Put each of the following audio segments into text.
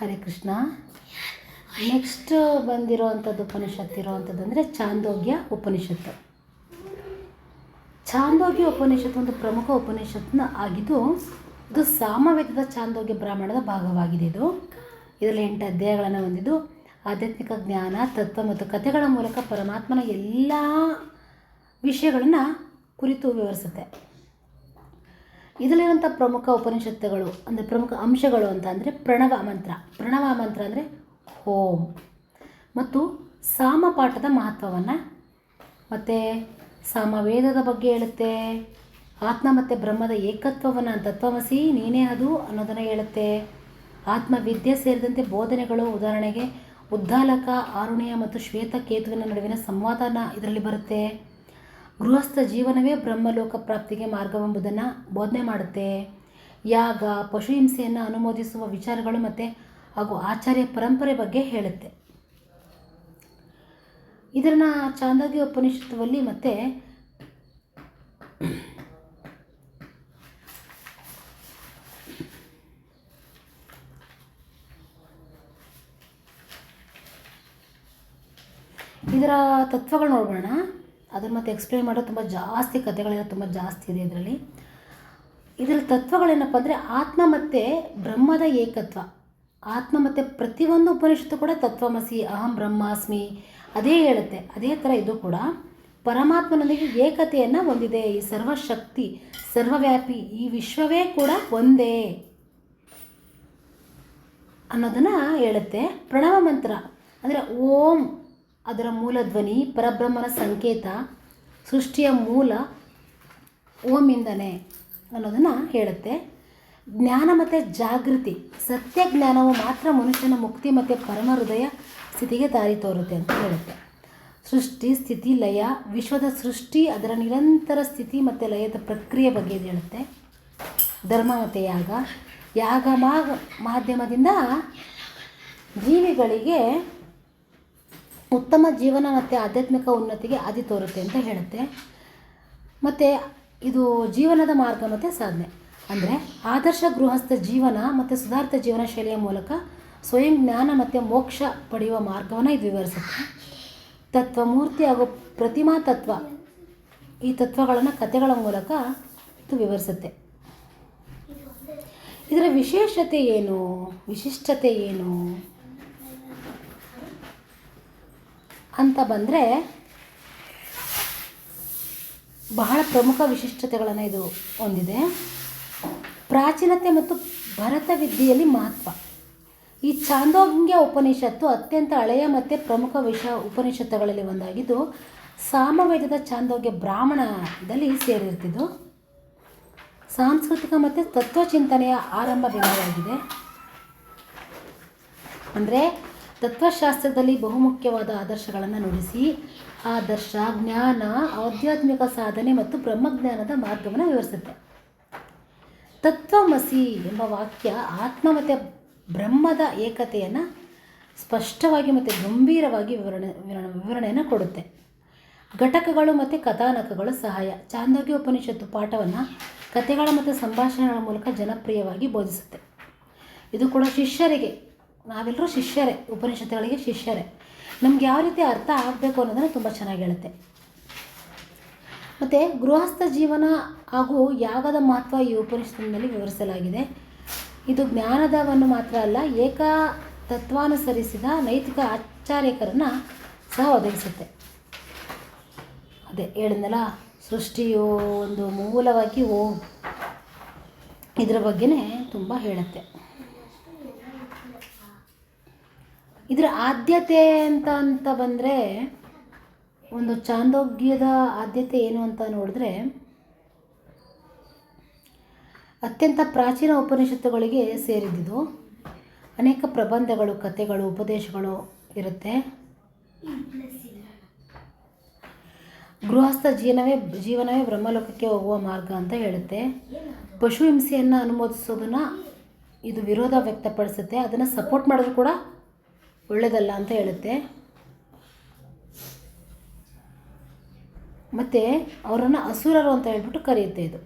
Hare Krishna. Next ಬಂದಿರೋವಂಥದ್ದು ಉಪನಿಷತ್ತು ಇರೋವಂಥದ್ದು ಅಂದರೆ ಚಾಂದೋಗ್ಯ ಉಪನಿಷತ್ತು. ಚಾಂದೋಗ್ಯ ಉಪನಿಷತ್ತು ಒಂದು ಪ್ರಮುಖ ಉಪನಿಷತ್ನ ಆಗಿದ್ದು ಇದು ಸಾಮವೇದದ ಚಾಂದೋಗ್ಯ ಬ್ರಾಹ್ಮಣದ ಭಾಗವಾಗಿದೆ ಇದು. ಇದರಲ್ಲಿ ಎಂಟು ಅಧ್ಯಾಯಗಳನ್ನು ಹೊಂದಿದ್ದು ಆಧ್ಯಾತ್ಮಿಕ ಜ್ಞಾನ, ತತ್ವ ಮತ್ತು ಕಥೆಗಳ ಮೂಲಕ ಪರಮಾತ್ಮನ ಎಲ್ಲ ವಿಷಯಗಳನ್ನು ಕುರಿತು ವಿವರಿಸುತ್ತೆ. ಇದರಲ್ಲಿರುವಂಥ ಪ್ರಮುಖ ಉಪನಿಷತ್ತುಗಳು, ಅಂದರೆ ಪ್ರಮುಖ ಅಂಶಗಳು ಅಂತ ಅಂದರೆ ಪ್ರಣವ ಮಂತ್ರ. ಪ್ರಣವ ಮಂತ್ರ ಅಂದರೆ ಓಂ. ಮತ್ತು ಸಾಮಪಾಠದ ಮಹತ್ವವನ್ನು ಮತ್ತು ಸಾಮವೇದದ ಬಗ್ಗೆ ಹೇಳುತ್ತೆ, ಆತ್ಮ ಮತ್ತು ಬ್ರಹ್ಮದ ಏಕತ್ವವನ್ನು ತತ್ವಮಸಿ ನೀನೇ ಅದು ಅನ್ನೋದನ್ನು ಹೇಳುತ್ತೆ. ಆತ್ಮವಿದ್ಯೆ ಸೇರಿದಂತೆ ಬೋಧನೆಗಳು, ಉದಾಹರಣೆಗೆ ಉದ್ದಾಲಕ ಆರುಣ್ಯ ಮತ್ತು ಶ್ವೇತ ಕೇತುವಿನ ನಡುವಿನ ಸಂವಾದನ ಇದರಲ್ಲಿ ಬರುತ್ತೆ. ಗೃಹಸ್ಥ ಜೀವನವೇ ಬ್ರಹ್ಮಲೋಕ ಪ್ರಾಪ್ತಿಗೆ ಮಾರ್ಗವೆಂಬುದನ್ನು ಬೋಧನೆ ಮಾಡುತ್ತೆ. ಯಾಗ, ಪಶು ಹಿಂಸೆಯನ್ನು ಅನುಮೋದಿಸುವ ವಿಚಾರಗಳು ಮತ್ತು ಹಾಗೂ ಆಚಾರ್ಯ ಪರಂಪರೆ ಬಗ್ಗೆ ಹೇಳುತ್ತೆ. ಇದನ್ನು ಚಾಂದೋಗ್ಯ ಉಪನಿಷತ್ತುವಲ್ಲಿ ಮತ್ತು ಇದರ ತತ್ವಗಳು ನೋಡೋಣ ಅದನ್ನು ಮತ್ತೆ ಎಕ್ಸ್ಪ್ಲೇನ್ ಮಾಡೋ ತುಂಬ ಜಾಸ್ತಿ ಕಥೆಗಳೆಲ್ಲ ತುಂಬ ಜಾಸ್ತಿ ಇದೆ ಇದರಲ್ಲಿ. ಇದರ ತತ್ವಗಳೇನಪ್ಪ ಅಂದರೆ ಆತ್ಮ ಮತ್ತು ಬ್ರಹ್ಮದ ಏಕತ್ವ. ಆತ್ಮ ಮತ್ತು ಪ್ರತಿಯೊಂದು ಉಪನಿಷತ್ತು ಕೂಡ ತತ್ವಮಸಿ, ಅಹಂ ಬ್ರಹ್ಮಾಸ್ಮಿ, ಅದೇ ಹೇಳುತ್ತೆ. ಅದೇ ಥರ ಇದು ಕೂಡ ಪರಮಾತ್ಮನೊಂದಿಗೆ ಏಕತೆಯನ್ನು ಹೊಂದಿದೆ. ಈ ಸರ್ವಶಕ್ತಿ, ಸರ್ವವ್ಯಾಪಿ, ಈ ವಿಶ್ವವೇ ಕೂಡ ಒಂದೇ ಅನ್ನೋದನ್ನು ಹೇಳುತ್ತೆ. ಪ್ರಣವ ಮಂತ್ರ ಅಂದರೆ ಓಂ ಅದರ ಮೂಲ ಧ್ವನಿ ಪರಬ್ರಹ್ಮನ ಸಂಕೇತ, ಸೃಷ್ಟಿಯ ಮೂಲ ಓಮಿಂದನೆ ಅನ್ನೋದನ್ನು ಹೇಳುತ್ತೆ. ಜ್ಞಾನ ಮತ್ತು ಜಾಗೃತಿ ಸತ್ಯ ಜ್ಞಾನವು ಮಾತ್ರ ಮನುಷ್ಯನ ಮುಕ್ತಿ ಮತ್ತು ಪರಮ ಹೃದಯ ಸ್ಥಿತಿಗೆ ದಾರಿ ತೋರುತ್ತೆ ಅಂತ ಹೇಳುತ್ತೆ. ಸೃಷ್ಟಿ, ಸ್ಥಿತಿ, ಲಯ, ವಿಶ್ವದ ಸೃಷ್ಟಿ, ಅದರ ನಿರಂತರ ಸ್ಥಿತಿ ಮತ್ತು ಲಯದ ಪ್ರಕ್ರಿಯೆ ಬಗ್ಗೆ ಹೇಳುತ್ತೆ. ಧರ್ಮ ಮತ್ತು ಯಾಗ ಯಾಗ ಮಾಧ್ಯಮದಿಂದ ಜೀವಿಗಳಿಗೆ ಉತ್ತಮ ಜೀವನ ಮತ್ತು ಆಧ್ಯಾತ್ಮಿಕ ಉನ್ನತಿಗೆ ಅದಿ ತೋರುತ್ತೆ ಅಂತ ಹೇಳುತ್ತೆ. ಮತ್ತು ಇದು ಜೀವನದ ಮಾರ್ಗ ಮತ್ತು ಸಾಧನೆ. ಅಂದರೆ ಆದರ್ಶ ಗೃಹಸ್ಥ ಜೀವನ ಮತ್ತು ಸುಧಾರಿತ ಜೀವನ ಶೈಲಿಯ ಮೂಲಕ ಸ್ವಯಂ ಜ್ಞಾನ ಮತ್ತು ಮೋಕ್ಷ ಪಡೆಯುವ ಮಾರ್ಗವನ್ನು ಇದು ವಿವರಿಸುತ್ತೆ. ತತ್ವಮೂರ್ತಿ ಹಾಗೂ ಪ್ರತಿಮಾ ತತ್ವ ಈ ತತ್ವಗಳನ್ನು ಕಥೆಗಳ ಮೂಲಕ ಇದು ವಿವರಿಸುತ್ತೆ. ಇದರ ವಿಶೇಷತೆ ಏನು? ವಿಶಿಷ್ಟತೆ ಏನು? ಅಂತ ಬಂದರೆ ಬಹಳ ಪ್ರಮುಖ ವಿಶಿಷ್ಟತೆಗಳನ್ನು ಇದು ಹೊಂದಿದೆ. ಪ್ರಾಚೀನತೆ ಮತ್ತು ಭರತ ವಿದ್ಯೆಯಲ್ಲಿ ಮಹತ್ವ. ಈ ಚಾಂದೋಗ್ಯ ಉಪನಿಷತ್ತು ಅತ್ಯಂತ ಹಳೆಯ ಮತ್ತು ಪ್ರಮುಖ ವಿಷ ಉಪನಿಷತ್ತುಗಳಲ್ಲಿ ಒಂದಾಗಿದ್ದು, ಸಾಮವೇದದ ಚಾಂದೋಗ್ಯ ಬ್ರಾಹ್ಮಣದಲ್ಲಿ ಸೇರಿರ್ತಿದ್ದು. ಸಾಂಸ್ಕೃತಿಕ ಮತ್ತು ತತ್ವಚಿಂತನೆಯ ಆರಂಭ ಬಿಂದುವಾಗಿದೆ. ಅಂದರೆ ತತ್ವಶಾಸ್ತ್ರದಲ್ಲಿ ಬಹುಮುಖ್ಯವಾದ ಆದರ್ಶಗಳನ್ನು ನುಡಿಸಿ, ಆದರ್ಶ, ಜ್ಞಾನ, ಆಧ್ಯಾತ್ಮಿಕ ಸಾಧನೆ ಮತ್ತು ಬ್ರಹ್ಮಜ್ಞಾನದ ಮಾರ್ಗವನ್ನು ವಿವರಿಸುತ್ತೆ. ತತ್ವಮಸಿ ಎಂಬ ವಾಕ್ಯ ಆತ್ಮ ಮತ್ತು ಬ್ರಹ್ಮದ ಏಕತೆಯನ್ನು ಸ್ಪಷ್ಟವಾಗಿ ಮತ್ತು ಗಂಭೀರವಾಗಿ ವಿವರಣೆ ವಿವರಣೆ, ವಿವರಣೆಯನ್ನು ಕೊಡುತ್ತೆ. ಘಟಕಗಳು ಮತ್ತು ಕಥಾನಕಗಳು ಸಹಾಯ. ಚಾಂದೋಗ್ಯ ಉಪನಿಷತ್ತು ಪಾಠವನ್ನು ಕಥೆಗಳ ಮತ್ತು ಸಂಭಾಷಣೆಗಳ ಮೂಲಕ ಜನಪ್ರಿಯವಾಗಿ ಬೋಧಿಸುತ್ತೆ. ಇದು ಕೂಡ ಶಿಷ್ಯರಿಗೆ ನಾವೆಲ್ಲರೂ ಶಿಷ್ಯರೇ, ಉಪನಿಷತ್ತುಗಳಿಗೆ ಶಿಷ್ಯರೇ. ನಮ್ಗೆ ಯಾವ ರೀತಿ ಅರ್ಥ ಆಗಬೇಕು ಅನ್ನೋದನ್ನು ತುಂಬ ಚೆನ್ನಾಗಿ ಹೇಳುತ್ತೆ. ಮತ್ತು ಗೃಹಸ್ಥ ಜೀವನ ಹಾಗೂ ಯಾಗದ ಮಹತ್ವ ಈ ಉಪನಿಷತ್ತಿನಲ್ಲಿ ವಿವರಿಸಲಾಗಿದೆ. ಇದು ಜ್ಞಾನದವನ್ನು ಮಾತ್ರ ಅಲ್ಲ ಏಕ ತತ್ವಾನುಸರಿಸಿದ ನೈತಿಕ ಆಚಾರ್ಯಕರನ್ನು ಸಹ ಒದಗಿಸುತ್ತೆ. ಅದೇ ಹೇಳಿದ್ನಲ್ಲ, ಸೃಷ್ಟಿಯು ಒಂದು ಮೂಲವಾಗಿ ಓ ಇದರ ಬಗ್ಗೆನೇ ತುಂಬ ಹೇಳುತ್ತೆ. ಇದರ ಆದ್ಯತೆ ಅಂತ ಅಂತ ಬಂದರೆ ಒಂದು ಚಾಂದೋಗ್ಯದ ಆದ್ಯತೆ ಏನು ಅಂತ ನೋಡಿದ್ರೆ ಅತ್ಯಂತ ಪ್ರಾಚೀನ ಉಪನಿಷತ್ತುಗಳಿಗೆ ಸೇರಿದ್ದು ಅನೇಕ ಪ್ರಬಂಧಗಳು, ಕಥೆಗಳು, ಉಪದೇಶಗಳು ಇರುತ್ತೆ. ಗೃಹಸ್ಥ ಜೀವನವೇ ಜೀವನವೇ ಬ್ರಹ್ಮಲೋಕಕ್ಕೆ ಹೋಗುವ ಮಾರ್ಗ ಅಂತ ಹೇಳುತ್ತೆ. ಪಶು ಹಿಂಸೆಯನ್ನು ಅನುಮೋದಿಸೋದನ್ನು ಇದು ವಿರೋಧ ವ್ಯಕ್ತಪಡಿಸುತ್ತೆ. ಅದನ್ನು ಸಪೋರ್ಟ್ ಮಾಡೋದು ಕೂಡ ಒಳ್ಳೆಯದಲ್ಲ ಅಂತ ಹೇಳುತ್ತೆ. ಮತ್ತು ಅವರನ್ನು ಅಸುರರು ಅಂತ ಹೇಳ್ಬಿಟ್ಟು ಕರೆಯುತ್ತೆ ಇದು.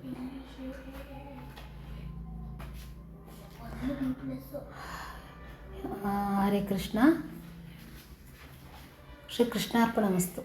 ಹರೇ ಕೃಷ್ಣ. ಶ್ರೀ ಕೃಷ್ಣಾರ್ಪಣ ಮಸ್ತು.